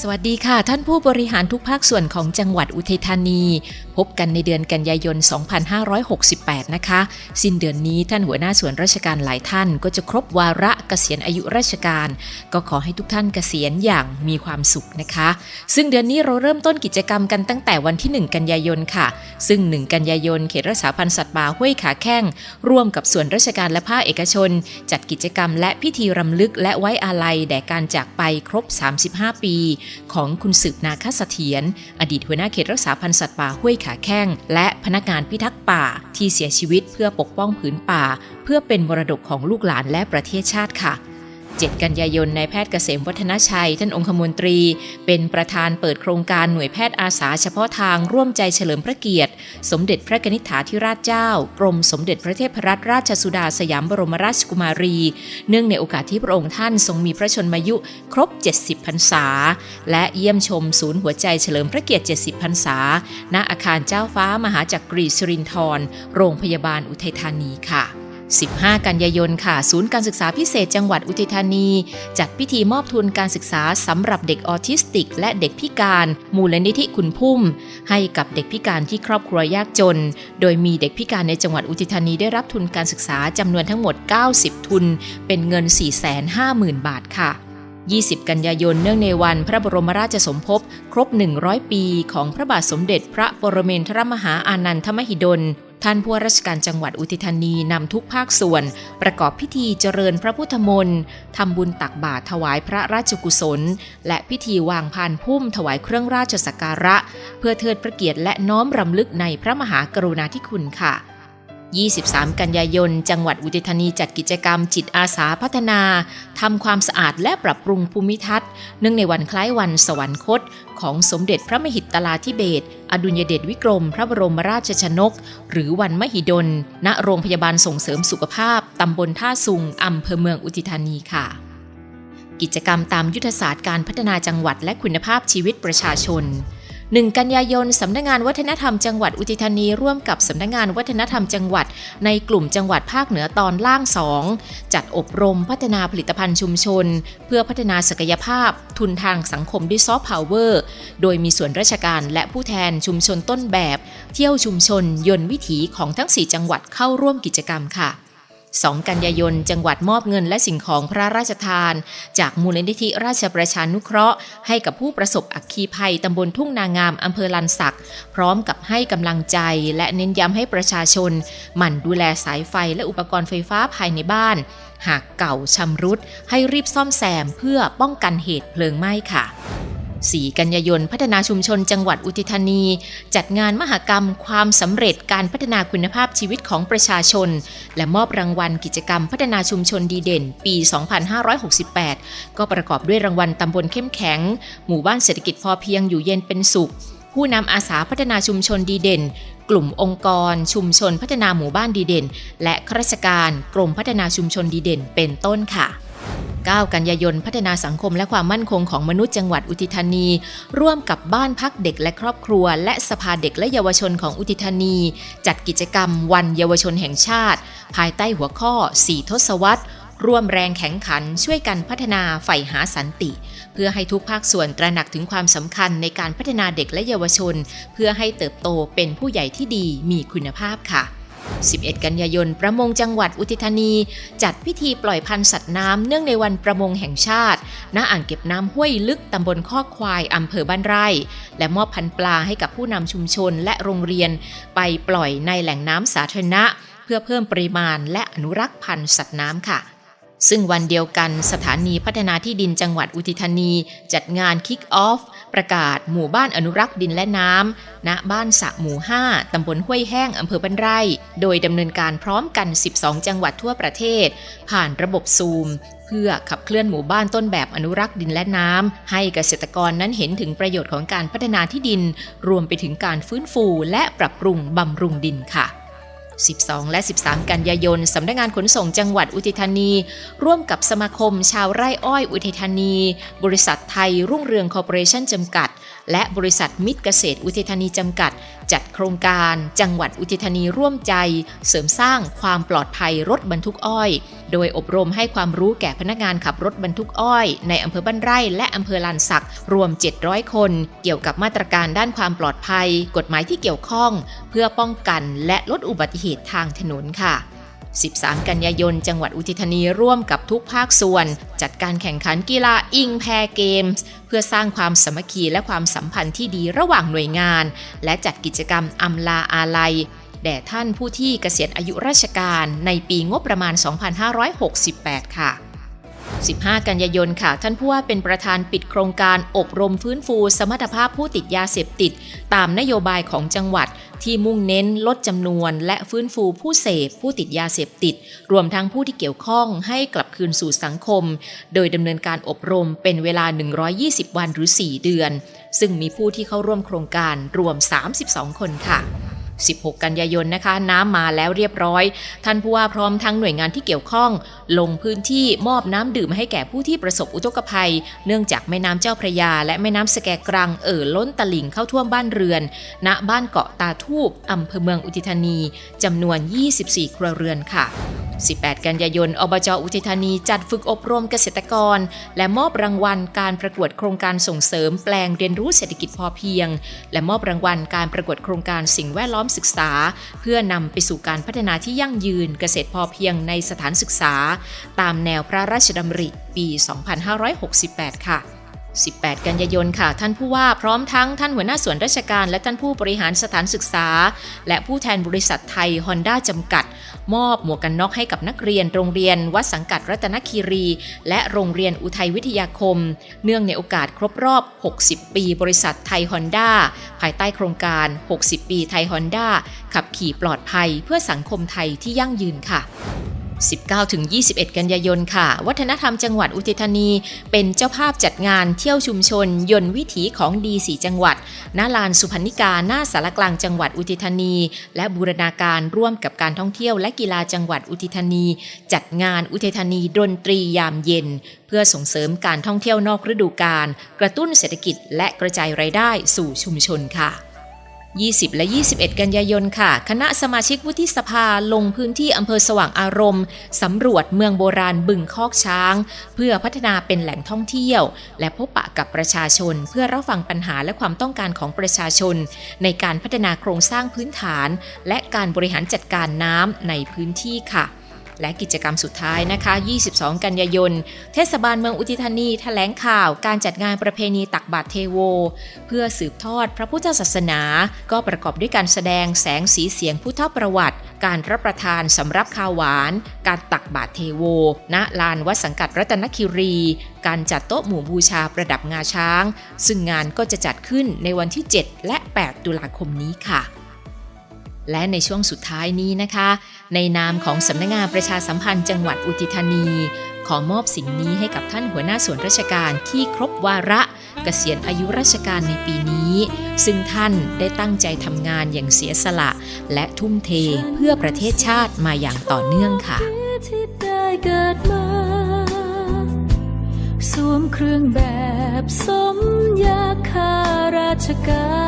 สวัสดีค่ะ ท่านผู้บริหารทุกภาคส่วนของจังหวัดอุทัยธานี พบกันในเดือนกันยายน 2568 นะคะ สิ้นเดือนนี้ท่านหัวหน้าส่วนราชการหลายท่าน ก็จะครบวาระเกษียณอายุราชการ ก็ขอให้ทุกท่านเกษียณอย่างมีความสุขนะคะ ซึ่งเดือนนี้เราเริ่มต้นกิจกรรมกันตั้งแต่วันที่ 1 กันยายนค่ะ ซึ่ง 1 กันยายนเขตรักษาพันธุ์สัตว์ป่าห้วยขาแข้งร่วมกับส่วนราชการและภาคเอกชน จัดกิจกรรมและพิธีรำลึกและไว้อาลัยแด่การจากไปครบ 35 ปีของคุณสืบนาคเสถียรอดีตหัวหน้าเขตรักษาพันธุ์สัตว์ป่าห้วยขาแข้ง และพนักงานพิทักษ์ป่าที่เสียชีวิตเพื่อปกป้องผืนป่า เพื่อเป็นมรดกของลูกหลานและประเทศชาติค่ะ 7 กันยายนนายแพทย์เกษมวัฒนชัย ท่านองคมนตรี เป็นประธานเปิดโครงการหน่วยแพทย์อาสาเฉพาะทางร่วมใจเฉลิมพระเกียรติ สมเด็จพระนิษฐาธิราชเจ้า กรมสมเด็จพระเทพรัตนราชสุดาสยามบรมราชกุมารี เนื่องในโอกาสที่พระองค์ท่านทรงมีพระชนมายุครบ 70 พรรษา และเยี่ยมชมศูนย์หัวใจเฉลิมพระเกียรติ 70 พรรษา ณอาคารเจ้าฟ้ามหาจักรีสิรินธรโรงพยาบาลอุทัยธานีค่ะ 15 กันยายนค่ะ ศูนย์การศึกษาพิเศษจังหวัดอุทัยธานี จัดพิธีมอบทุนการศึกษาสำหรับเด็กออทิสติก และเด็กพิการ มูลนิธิคุณพุ่ม ให้กับเด็กพิการที่ครอบครัวยากจน โดยมีเด็กพิการในจังหวัดอุทัยธานีได้รับทุนการศึกษาจำนวนทั้งหมด 90 ทุน เป็นเงิน 450,000 บาทค่ะ20 กันยายนเนื่องในวันพระบรมราชสมภพครบ 100 ปี ของพระบาทสมเด็จพระปรเมนทรมหาอานันทมหิดล ท่านผู้ว่าราชการจังหวัดอุทิธานีนำทุกภาคส่วน ประกอบพิธีเจริญพระพุทธมนต์ทำบุญตักบาตรถวายพระราชกุศล และพิธีวางพานพุ่มถวายเครื่องราชสักการะ เพื่อเทิดพระเกียรติและน้อมรำลึกในพระมหากรุณาธิคุณค่ะ 23 กันยายน จังหวัดอุทัยธานีจัดกิจกรรมจิตอาสาพัฒนาทำความสะอาดและปรับปรุงภูมิทัศน์ เนื่องในวันคล้ายวันสวรรคต ของสมเด็จพระมหิตลาธิเบศอดุลยเดชวิกรม พระบรมราชชนก หรือวันมหิดล ณโรงพยาบาลส่งเสริมสุขภาพตำบลท่าสุงอำเภอเมืองอุทัยธานีค่ะกิจกรรมตามยุทธศาสตร์การพัฒนาจังหวัดและคุณภาพชีวิตประชาชน 1 กันยายนสำนักงานวัฒนธรรมจังหวัดอุทัยธานีร่วมกับสำนักงานวัฒนธรรมจังหวัด ในกลุ่มจังหวัดภาคเหนือตอนล่าง 2 จัดอบรมพัฒนาผลิตภัณฑ์ชุมชน เพื่อพัฒนาศักยภาพ ทุนทางสังคมด้วยซอฟต์พาวเวอร์ โดยมีส่วนราชการและผู้แทนชุมชนต้นแบบ เที่ยวชุมชนยนต์วิถีของทั้ง 4 จังหวัดเข้าร่วมกิจกรรมค่ะ 2 กันยายน จังหวัดมอบเงินและสิ่งของพระราชทาน จากมูลนิธิราชประชานุเคราะห์ ให้กับผู้ประสบอัคคีภัยตำบลทุ่งนางามอำเภอลันสัก พร้อมกับให้กำลังใจ และเน้นย้ำให้ประชาชน หมั่นดูแลสายไฟและอุปกรณ์ไฟฟ้าภายในบ้าน หากเก่าชำรุดให้รีบซ่อมแซมเพื่อป้องกันเหตุเพลิงไหม้ค่ะ 4 กันยายน พัฒนาชุมชนจังหวัดอุทัยธานี จัดงานมหกรรม ความสำเร็จการพัฒนาคุณภาพชีวิตของประชาชน และมอบรางวัลกิจกรรมพัฒนาชุมชนดีเด่น ปี 2568 ก็ประกอบด้วยรางวัลตำบลเข้มแข็ง หมู่บ้านเศรษฐกิจพอเพียงอยู่เย็นเป็นสุข ผู้นำอาสาพัฒนาชุมชนดีเด่นกลุ่มองค์กร ชุมชนพัฒนาหมู่บ้านดีเด่น และข้าราชการกรมพัฒนาชุมชนดีเด่น เป็นต้นค่ะ 9 กันยายนพัฒนาสังคมและความมั่นคงของมนุษย์จังหวัดอุทิธานี ร่วมกับบ้านพักเด็กและครอบครัว และสภาเด็กและเยาวชนของอุทิธานี จัดกิจกรรมวันเยาวชนแห่งชาติ ภายใต้หัวข้อ 4 ทศวรรษร่วมแรงแข็งขันช่วยกันพัฒนาใฝ่หาสันติ เพื่อให้ทุกภาคส่วนตระหนักถึงความสำคัญในการพัฒนาเด็กและเยาวชน เพื่อให้เติบโตเป็นผู้ใหญ่ที่ดีมีคุณภาพค่ะ 11 กันยายน ประมงจังหวัดอุทัยธานี จัดพิธีปล่อยพันธุ์สัตว์น้ำเนื่องในวันประมงแห่งชาติ ณ อ่างเก็บน้ำห้วยลึกตำบลข้อควายอำเภอบ้านไร่ และมอบพันธุ์ปลาให้กับผู้นำชุมชนและโรงเรียน ไปปล่อยในแหล่งน้ำสาธารณะ เพื่อเพิ่มปริมาณและอนุรักษ์พันธุ์สัตว์น้ำค่ะ ซึ่งวันเดียวกันสถานีพัฒนาที่ดินจังหวัดอุทัยธานี จัดงาน Kick Off ประกาศหมู่บ้านอนุรักษ์ดินและน้ำณบ้านสะหมู่ 5 ตำบลห้วยแห้งอำเภอบ้านไร่ โดยดำเนินการพร้อมกัน 12 จังหวัดทั่วประเทศ ผ่านระบบซูม เพื่อขับเคลื่อนหมู่บ้านต้นแบบอนุรักษ์ดินและน้ำให้เกษตรกรนั้นเห็นถึงประโยชน์ของการพัฒนาที่ดิน รวมไปถึงการฟื้นฟูและปรับปรุงบำรุงดินค่ะ 12 และ 13 กันยายน สำนักงานขนส่งจังหวัดอุทัยธานี ร่วมกับสมาคมชาวไร่อ้อยอุทัยธานี บริษัทไทยรุ่งเรืองคอร์ปอเรชั่นจำกัด และบริษัทมิตรเกษตรอุทัยธานีจำกัดจัดโครงการจังหวัดอุทิธานีร่วมใจ เสริมสร้างความปลอดภัยรถบรรทุกอ้อย โดยอบรมให้ความรู้แก่พนักงานขับรถบรรทุกอ้อย ในอำเภอบ้านไร่และอำเภอลานสักรวม 700 คน เกี่ยวกับมาตรการด้านความปลอดภัย กฎหมายที่เกี่ยวข้อง เพื่อป้องกันและลดอุบัติเหตุทางถนนค่ะ 13 กันยายน จังหวัดอุทัยธานีร่วมกับทุกภาคส่วน จัดการแข่งขันกีฬาอิงแพรเกมส์ เพื่อสร้างความสามัคคีและความสัมพันธ์ที่ดีระหว่างหน่วยงาน และจัดกิจกรรมอำลาอาลัย แด่ท่านผู้ที่เกษียณอายุราชการในปีงบประมาณ 2568 ค่ะ 15 กันยายนค่ะ ท่านผู้ว่าเป็นประธานปิดโครงการอบรมฟื้นฟูสมรรถภาพผู้ติดยาเสพติด ตามนโยบายของจังหวัดที่มุ่งเน้นลดจำนวน และฟื้นฟูผู้เสพ ผู้ติดยาเสพติด รวมทั้งผู้ที่เกี่ยวข้องให้กลับคืนสู่สังคม โดยดำเนินการอบรมเป็นเวลา 120 วันหรือ 4 เดือน ซึ่งมีผู้ที่เข้าร่วมโครงการรวม 32 คนค่ะ 16 กันยายนนะคะ น้ำมาแล้วเรียบร้อย ท่านผู้ว่าพร้อมทั้งหน่วยงานที่เกี่ยวข้อง ลงพื้นที่มอบน้ำดื่มให้แก่ผู้ที่ประสบอุทกภัย เนื่องจากแม่น้ำเจ้าพระยา และแม่น้ำสแกกรังเอ่อล้นตลิ่งเข้าท่วมบ้านเรือน ณบ้านเกาะตาทูบอำเภอเมืองอุทิธานีจำนวน 24 ครัวเรือนค่ะ 18 กันยายน อบจอุทัยธานีจัดฝึกอบรมเกษตรกร และมอบรางวัลการประกวดโครงการส่งเสริมแปลงเรียนรู้เศรษฐกิจพอเพียง และมอบรางวัลการประกวดโครงการสิ่งแวดล้อมศึกษา เพื่อนำไปสู่การพัฒนาที่ยั่งยืนเกษตรพอเพียงในสถานศึกษา ตามแนวพระราชดำริปี 2568 ค่ะ 18 กันยายนค่ะ ท่านผู้ว่าพร้อมทั้งท่านหัวหน้าส่วนราชการ และท่านผู้บริหารสถานศึกษา และผู้แทนบริษัทไทยฮอนด้าจำกัด มอบหมวกกันน็อกให้กับนักเรียน โรงเรียน วัดสังกัดรัตนคีรี และโรงเรียนอุทัยวิทยาคม เนื่องในโอกาสครบรอบ 60 ปีบริษัทไทยฮอนด้าภายใต้โครงการ 60 ปีไทยฮอนด้าขับขี่ปลอดภัยเพื่อสังคมไทยที่ยั่งยืนค่ะ 19-21 กันยายนค่ะ วัฒนธรรมจังหวัดอุทัยธานี เป็นเจ้าภาพจัดงานเที่ยวชุมชน ยนต์วิถีของดีสีจังหวัดณลานสุพรรณิกาหน้าสารกลางจังหวัดอุทัยธานี และบูรณาการร่วมกับการท่องเที่ยวและกีฬาจังหวัดอุทัยธานี จัดงานอุทัยธานีดนตรียามเย็น เพื่อส่งเสริมการท่องเที่ยวนอกฤดูกาลกระตุ้นเศรษฐกิจและกระจายรายได้สู่ชุมชนค่ะ 20 และ 21 กันยายนค่ะ คณะสมาชิกวุฒิสภาลงพื้นที่อำเภอสว่างอารมณ์สำรวจเมืองโบราณบึงคอกช้าง เพื่อพัฒนาเป็นแหล่งท่องเที่ยว และพบปะกับประชาชน เพื่อรับฟังปัญหาและความต้องการของประชาชน ในการพัฒนาโครงสร้างพื้นฐาน และการบริหารจัดการน้ำในพื้นที่ค่ะ และกิจกรรมสุดท้ายนะคะ 22 กันยายน เทศบาลเมืองอุทิธานีแถลงข่าวการจัดงานประเพณีตักบาตรเทโว เพื่อสืบทอดพระพุทธศาสนา ก็ประกอบด้วยการแสดงแสงสีเสียงพุทธประวัติ การรับประทานสำรับข้าวหวาน การตักบาตรเทโว ณ ลานวัดสังกัดรัตนคิรี การจัดโต๊ะหมู่บูชาประดับงาช้าง ซึ่งงานก็จะจัดขึ้นในวันที่ 7 และ 8 ตุลาคมนี้ค่ะ และในช่วงสุดท้ายนี้นะคะ ในนามของสำนักงานประชาสัมพันธ์จังหวัดอุทิธานี ขอมอบสิ่งนี้ให้กับท่านหัวหน้าส่วนราชการที่ครบวาระเกษียณอายุราชการในปีนี้ ซึ่งท่านได้ตั้งใจทำงานอย่างเสียสละ และทุ่มเทเพื่อประเทศชาติมาอย่างต่อเนื่องค่ะที่ได้เกิดมาสวมเครื่องแบบสมยาคาราชการ